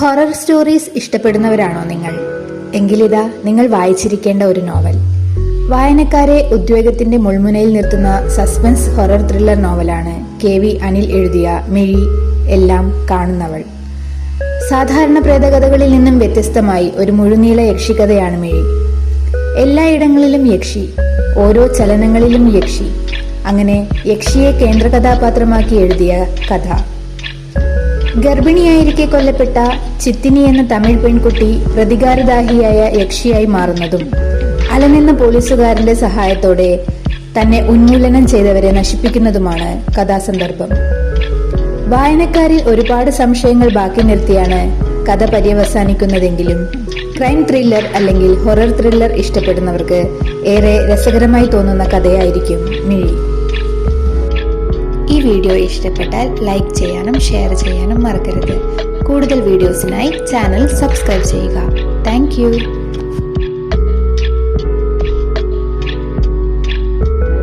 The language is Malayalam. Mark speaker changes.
Speaker 1: ഹൊറർ സ്റ്റോറീസ് ഇഷ്ടപ്പെടുന്നവരാണോ നിങ്ങൾ? എങ്കിലിതാ നിങ്ങൾ വായിച്ചിരിക്കേണ്ട ഒരു നോവൽ. വായനക്കാരെ ഉദ്വേഗത്തിന്റെ മുൾമുനയിൽ നിർത്തുന്ന സസ്പെൻസ് ഹൊറർ ത്രില്ലർ നോവലാണ് കെ വി അനിൽ എഴുതിയ മിഴി എല്ലാം കാണുന്നവൾ. സാധാരണ പ്രേതകഥകളിൽ നിന്നും വ്യത്യസ്തമായി ഒരു മുഴുനീള യക്ഷിക്കഥയാണ് മിഴി. എല്ലായിടങ്ങളിലും യക്ഷി ഓരോ ചലനങ്ങളിലും യക്ഷി. അങ്ങനെ യക്ഷിയെ കേന്ദ്ര കഥാപാത്രമാക്കി എഴുതിയ കഥ. ഗർഭിണിയായിരിക്കെ കൊല്ലപ്പെട്ട ചിത്തിനി എന്ന തമിഴ് പെൺകുട്ടി പ്രതികാരദാഹിയായ യക്ഷിയായി മാറുന്നതും അലനെന്ന പോലീസുകാരന്റെ സഹായത്തോടെ തന്നെ ഉന്മൂലനം ചെയ്തവരെ നശിപ്പിക്കുന്നതുമാണ് കഥാസന്ദർഭം. വായനക്കാരിൽ ഒരുപാട് സംശയങ്ങൾ ബാക്കി നിർത്തിയാണ് കഥ പര്യവസാനിക്കുന്നതെങ്കിലും ക്രൈം ത്രില്ലർ അല്ലെങ്കിൽ ഹൊറർ ത്രില്ലർ ഇഷ്ടപ്പെടുന്നവർക്ക് ഏറെ രസകരമായി തോന്നുന്ന കഥയായിരിക്കും മിഴി. വീഡിയോ ഇഷ്ടപ്പെട്ടാൽ ലൈക്ക് ചെയ്യാനും ഷെയർ ചെയ്യാനും മറക്കരുത്. കൂടുതൽ വീഡിയോസിനായി ചാനൽ സബ്സ്ക്രൈബ് ചെയ്യുക. താങ്ക്